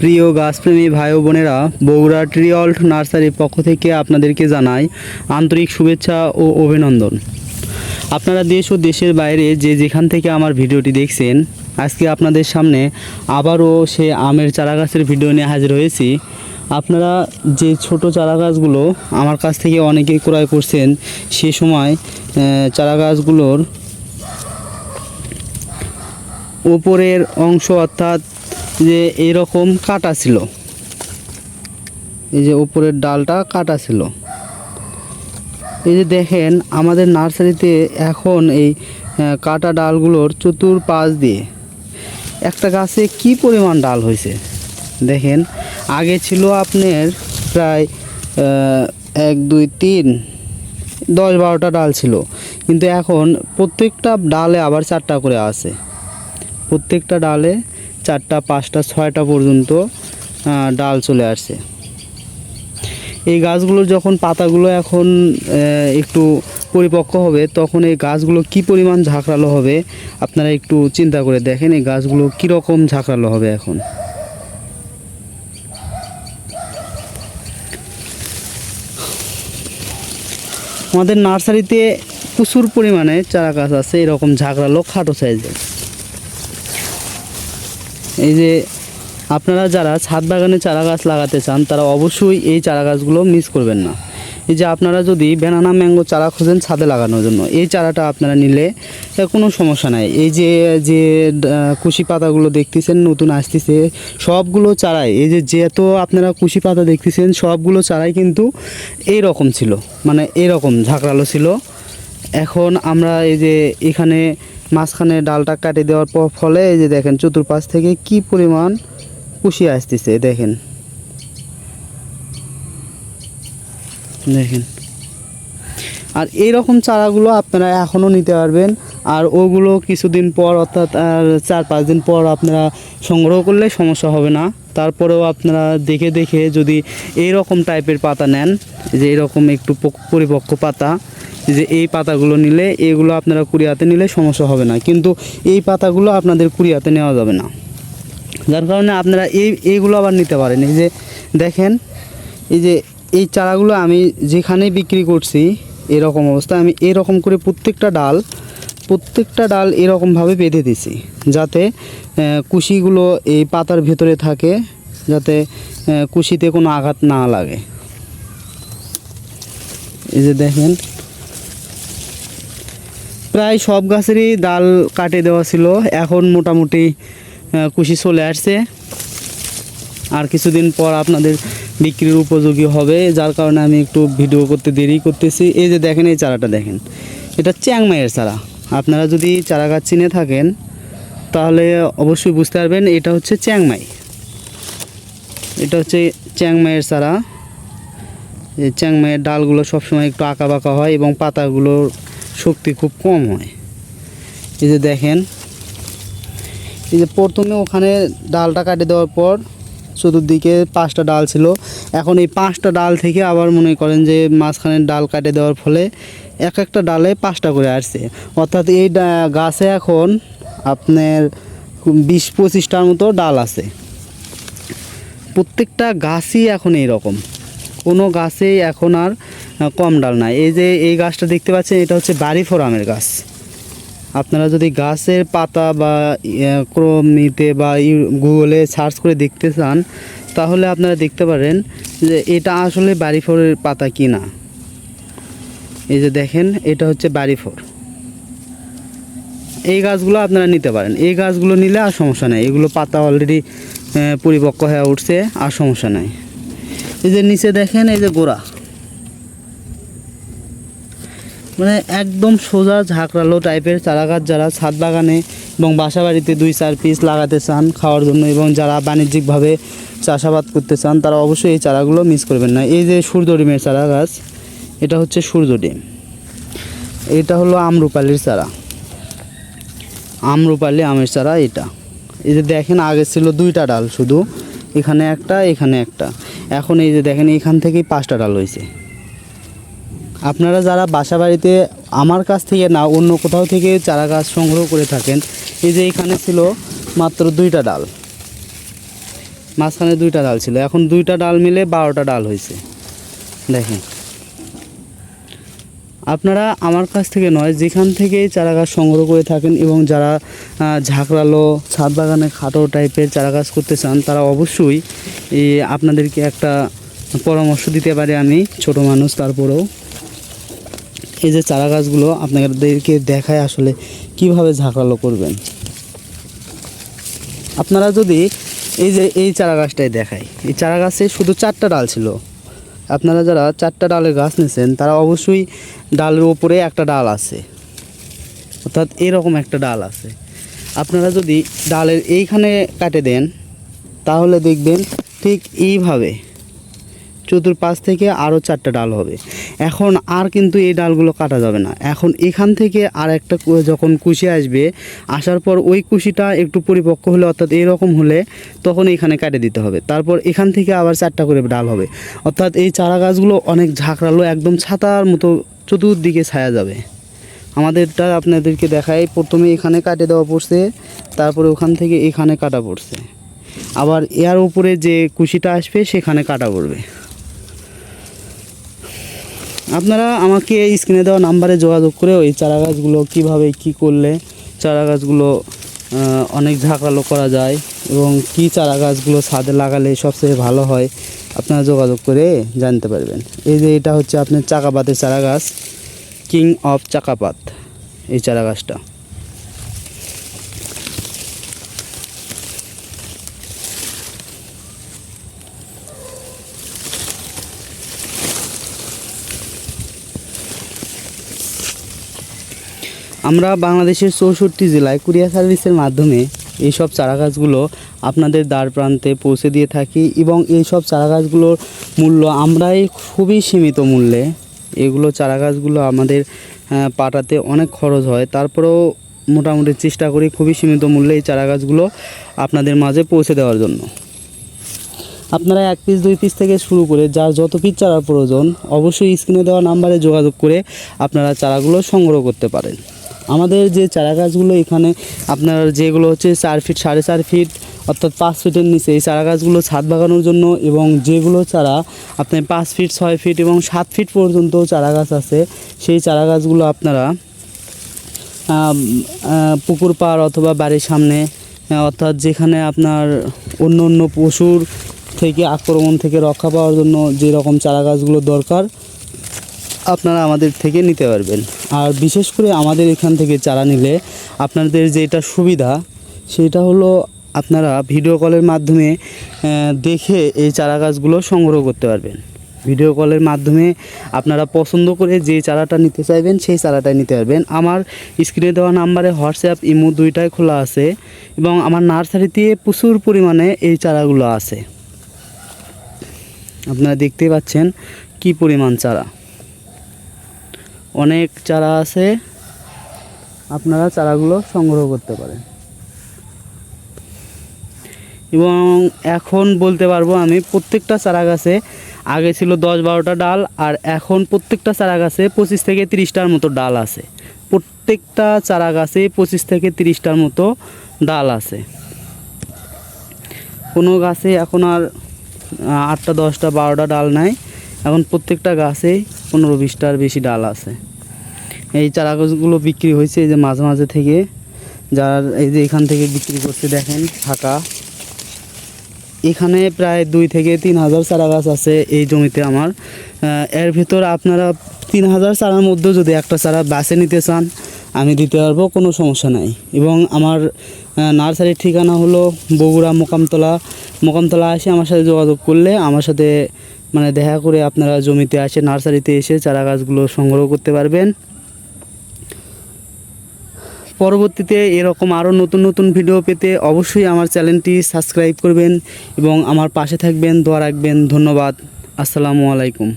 প্রিয় গাছপ্রেমী ভাই বোনেরা, বগুড়া ট্রিঅল্ট নার্সারির পক্ষ থেকে আপনাদেরকে জানাই আন্তরিক শুভেচ্ছা ও অভিনন্দন। আপনারা দেশ ও দেশের বাইরে যে যেখান থেকে আমার ভিডিওটি দেখছেন, আজকে আপনাদের সামনে আবারও সে আমের চারা গাছের ভিডিও নিয়ে হাজির হয়েছি। আপনারা যে ছোট চারা গাছগুলো আমার কাছ থেকে অনেকে ক্রয় করছেন, সে সময় চারা গাছগুলোর উপরের অংশ অর্থাৎ যে এরকম কাটা ছিল। এই যে উপরের ডালটা কাটা ছিল। এই যে দেখেন, আমাদের নার্সারিতে এখন এই কাটা ডালগুলোর চতুর পাশ দিয়ে একটা গাছে কি পরিমাণ ডাল হয়েছে? দেখেন, আগে ছিল আপনার প্রায় এক, দুই, তিন, দশ, বারোটা ডাল ছিল। কিন্তু এখন প্রত্যেকটা ডালে আবার চারটা করে আছে। প্রত্যেকটা ডালে চারটা, পাঁচটা, ছয়টা পর্যন্ত ডাল চলে আসছে। এই গাছগুলোর যখন পাতাগুলো এখন একটু পরিপক্ক হবে, তখন এই গাছগুলো কি পরিমাণ ঝাঁকড়ালো হবে, আপনারা একটু চিন্তা করে দেখেন এই গাছগুলো কীরকম ঝাঁকড়ালো হবে এখন। আমাদের নার্সারিতে প্রচুর পরিমাণে চারা গাছ আছে, এরকম ঝাঁকড়ালো খাটো সাইজের। এই যে আপনারা যারা ছাদ বাগানে চারা গাছ লাগাতে চান, তারা অবশ্যই এই চারা গাছগুলো মিস করবেন না। এই যে আপনারা যদি ব্যানানা ম্যাঙ্গো চারা খোঁজেন ছাদে লাগানোর জন্য, এই চারাটা আপনারা নিলে কোনো সমস্যা নাই। এই যে যে কুশি পাতাগুলো দেখতেছেন, নতুন আসতেছে, সবগুলো চারাই, এই যে যেত আপনারা কুশি পাতা দেখতেছেন, সবগুলো চারাই কিন্তু এই রকম ছিল মানে এরকম ঝাঁকড়ালো ছিল। এখন আমরা এই যে এখানে মাঝখানে ডালটা কাটে দেওয়ার পর ফলে এই যে দেখেন চতুর্পাশ থেকে কি পরিমাণ কুশি আসতেছে, দেখেন। দেখেন। আর এই রকম চারাগুলো আপনারা এখনও নিতে পারবেন, আর ওগুলো কিছুদিন পর অর্থাৎ, আর চার পাঁচ দিন পর আপনারা সংগ্রহ করলে সমস্যা হবে না। তারপরেও আপনারা দেখে দেখে যদি এই রকম টাইপের পাতা নেন, যে এরকম একটু পরিপক্ক পাতা যে এই পাতাগুলো নিলে, এগুলো আপনারা কুড়িয়াতে নিলে সমস্যা হবে না। কিন্তু এই পাতাগুলো আপনাদের কুড়িয়াতে নেওয়া যাবে না। যার কারণে আপনারা এই, এইগুলো আবার নিতে পারেন। এই যে দেখেন, এই যে এই চারাগুলো আমি যেখানে বিক্রি করছি, এরকম অবস্থা। আমি এরকম করে প্রত্যেকটা ডাল প্রত্যেকটা ডাল এরকমভাবে বেঁধে দিছি। যাতে কুশিগুলো এই পাতার ভেতরে থাকে, যাতে কুশিতে কোনো আঘাত না লাগে। এই যে দেখেন প্রায় সব গাছেরই ডাল কাটে দেওয়া ছিল। এখন মোটামুটি কুশি চলে আসছে। আর কিছুদিন পর আপনাদের বিক্রির উপযোগী হবে, যার কারণে আমি একটু ভিডিও করতে দেরি করতেছি। এই যে দেখেন, এই চারাটা দেখেন। এটা চ্যাংমাইয়ের চারা। আপনারা যদি চারা গাছ চিনে থাকেন, তাহলে অবশ্যই বুঝতে পারবেন, এটা হচ্ছে চ্যাংমাই এটা হচ্ছে চ্যাংমাইয়ের চারা। এই চ্যাংমাইয়ের ডালগুলো সবসময় একটু আঁকা বাঁকা হয় এবং পাতাগুলোর শক্তি খুব কম হয়। এই যে দেখেন, এই যে প্রথমে ওখানে ডালটা কাটে দেওয়ার পর চতুর্দিকে পাঁচটা ডাল ছিল। এখন এই পাঁচটা ডাল থেকে আবার মনে করেন যে মাঝখানে ডাল কাটে দেওয়ার ফলে এক একটা ডালে পাঁচটা করে আসছে। অর্থাৎ এই গাছে এখন আপনার বিশ পঁচিশটার মতো ডাল আছে। প্রত্যেকটা গাছই এখন এইরকম। কোনো গাছেই এখন আর কম ডাল নাই। এই যে এই গাছটা দেখতে পাচ্ছেন, এটা হচ্ছে বাড়ি ফোরামের গাছ। আপনারা যদি গাছের পাতা বা ক্রমিতে বা গুগলে সার্চ করে দেখতে চান, তাহলে আপনারা দেখতে পারেন যে এটা আসলে বাড়ি ফোরের পাতা কি না এই যে দেখেন, এটা হচ্ছে বাড়ি ফোর এই গাছগুলো আপনারা নিতে পারেন। এই গাছগুলো নিলে আর সমস্যা নেই। এগুলো পাতা অলরেডি পরিপক্ক হয়ে উঠছে, আর সমস্যা নাই। এই যে নিচে দেখেন, এই যে গোড়া। মানে একদম সোজা ঝাঁকড়ালো টাইপের চারা গাছ যারা ছাদ বাগানে এবং বাসা বাড়িতে দুই চার পিস লাগাতে চান খাওয়ার জন্য এবং যারা বাণিজ্যিকভাবে চাষাবাদ করতে চান, তারা অবশ্যই এই চারাগুলো মিস করবেন না। এই যে সূর্য ডিমের চারা গাছ এটা হচ্ছে সূর্য ডিম। এটা হলো আমরুপালির চারা। আমরুপালি আমের চারা এটা। এই যে দেখেন, আগে ছিল দুইটা ডাল শুধু, এখানে একটা এখানে একটা। এখন এই যে দেখেন, এখান থেকেই পাঁচটা ডাল হয়েছে আপনারা যারা বাসা বাড়িতে আমার কাছ থেকে না, অন্য কোথাও থেকে চারা গাছ সংগ্রহ করে থাকেন, এই যে এখানে ছিল মাত্র দুইটা ডাল। মাঝখানে দুইটা ডাল ছিল, এখন দুইটা ডাল মিলে বারোটা ডাল হয়েছে দেখেন। আপনারা আমার কাছ থেকে নয়, যেখান থেকেই চারা গাছ সংগ্রহ করে থাকেন এবং যারা ঝাঁকড়ালো ছাদ বাগানে খাটো টাইপের চারা গাছ করতে চান, তারা অবশ্যই আপনাদেরকে একটা পরামর্শ দিতে পারি আমি, ছোট মানুষ তারপরেও। এই যে চারা গাছগুলো আপনাদেরকে দেখায় আসলে কীভাবে ঝাঁকড়ালো করবেন। আপনারা যদি এই যে এই চারা গাছটাই দেখাই, এই চারা গাছে শুধু চারটা ডাল ছিল। আপনারা যারা চারটা ডালের গাছ নিয়েছেন তারা অবশ্যই ডালের ওপরে একটা ডাল আছে। অর্থাৎ এরকম একটা ডাল আছে। আপনারা যদি ডালের এইখানে কাটে দেন, তাহলে দেখবেন ঠিক এইভাবে চতুর্পাশ থেকে আরও চারটা ডাল হবে। এখন আর কিন্তু এই ডালগুলো কাটা যাবে না। এখন এখান থেকে আর একটা যখন কুশি আসবে, আসার পর ওই কুশিটা একটু পরিপক্ক হলে, অর্থাৎ এরকম হলে তখন এখানে কাটে দিতে হবে। তারপর এখান থেকে আবার চারটা করে ডাল হবে। অর্থাৎ এই চারা গাছগুলো অনেক ঝাঁকড়ালো, একদম ছাতার মতো চতুর্দিকে ছায়া যাবে। আমাদেরটা আপনাদেরকে দেখাই। প্রথমে এখানে কাটে দেওয়া পড়ছে, তারপরে ওখান থেকে এখানে কাটা পড়ছে। আবার এর উপরে যে কুশিটা আসবে, সেখানে কাটা পড়বে। আপনারা আমাকে এই স্ক্রিনে দেওয়া নাম্বারে যোগাযোগ করে ওই চারা গাছগুলো কীভাবে কী করলে চারা গাছগুলো অনেক ঝাঁকালো করা যায় এবং কি চারা গাছগুলো ছাদে লাগালে সবচেয়ে ভালো হয়, আপনারা যোগাযোগ করে জানতে পারবেন। এই যে এটা হচ্ছে আপনার চাকাপাতের চারা গাছ কিং অফ চাকাপাত এই চারা গাছটা আমরা বাংলাদেশের চৌষট্টি জেলায় কুরিয়ার সার্ভিসের মাধ্যমে এই সব চারা গাছগুলো আপনাদের দ্বার প্রান্তে পৌঁছে দিয়ে থাকি এবং এই সব চারা গাছগুলোর মূল্য আমরাই খুবই সীমিত মূল্যে এগুলো চারা গাছগুলো আমাদের পাঠাতে অনেক খরচ হয়। তারপরেও মোটামুটি চেষ্টা করি খুবই সীমিত মূল্যে এই চারা গাছগুলো আপনাদের মাঝে পৌঁছে দেওয়ার জন্য। আপনারা এক পিস দুই পিস থেকে শুরু করে যার যত পিস চারার প্রয়োজন, অবশ্যই স্ক্রিনে দেওয়া নাম্বারে যোগাযোগ করে আপনারা চারাগুলো সংগ্রহ করতে পারেন। আমাদের যে চারা গাছগুলো এখানে আপনার যেগুলো হচ্ছে চার ফিট সাড়ে চার ফিট অর্থাৎ পাঁচ ফিটের নিচে, এই চারা গাছগুলো ছাদ বাগানোর জন্য এবং যেগুলো চারা আপনার পাঁচ ফিট ছয় ফিট এবং সাত ফিট পর্যন্ত চারা গাছ আছে, সেই চারা গাছগুলো আপনারা পুকুর পাড় অথবা বাড়ির সামনে অর্থাৎ যেখানে আপনার অন্য অন্য পশুর থেকে আক্রমণ থেকে রক্ষা পাওয়ার জন্য যে রকম চারা গাছগুলো দরকার আপনারা আমাদের থেকে নিতে পারবেন। আর বিশেষ করে আমাদের এখান থেকে চারা নিলে আপনাদের যেটা সুবিধা, সেটা হলো আপনারা ভিডিও কলের মাধ্যমে দেখে এই চারা গাছগুলো সংগ্রহ করতে পারবেন। ভিডিও কলের মাধ্যমে আপনারা পছন্দ করে যে চারাটা নিতে চাইবেন, সেই চারাটাই নিতে পারবেন। আমার স্ক্রিনে দেওয়া নাম্বারে হোয়াটসঅ্যাপ ইমো দুইটাই খোলা আছে এবং আমার নার্সারিতে প্রচুর পরিমাণে এই চারাগুলো আছে। আপনারা দেখতেই পাচ্ছেন কি পরিমাণ চারা। অনেক চারা আছে। আপনারা চারাগুলো সংগ্রহ করতে পারেন। এবং এখন বলতে পারব আমি, প্রত্যেকটা চারা গাছে আগে ছিল দশ বারোটা ডাল, আর এখন প্রত্যেকটা চারা গাছে পঁচিশ থেকে তিরিশটার মতো ডাল আছে। প্রত্যেকটা চারা গাছে পঁচিশ থেকে তিরিশটার মতো ডাল আছে। কোনো গাছে এখন আর, আটটা, দশটা, বারোটা ডাল নাই। এখন প্রত্যেকটা গাছে পনেরো বিশটার বেশি ডাল আছে। এই চারা গাছগুলো বিক্রি হয়েছে এই যে মাঝে মাঝে থেকে। যার এই যে এখান থেকে বিক্রি করতে দেখেন, ফাঁকা। এখানে প্রায় দুই থেকে তিন হাজার চারা গাছ আছে এই জমিতে আমার। এর ভিতর আপনারা তিন হাজার চারার মধ্যে যদি একটা চারা বাছে নিতে চান, আমি দিতে পারব, কোনো সমস্যা নাই। এবং আমার নার্সারির ঠিকানা হলো বগুড়া মোকামতলা। মোকামতলা এসে আমার সাথে যোগাযোগ করলে, আমার সাথে মানে দেখা করে আপনারা জমিতে আসে, নার্সারিতে এসে চারা গাছগুলো সংগ্রহ করতে পারবেন। পরবর্তীতে এরকম আরও নতুন নতুন ভিডিও পেতে অবশ্যই আমার চ্যানেলটি সাবস্ক্রাইব করবেন এবং আমার পাশে থাকবেন, দোয়া রাখবেন, ধন্যবাদ। আসসালামু আলাইকুম।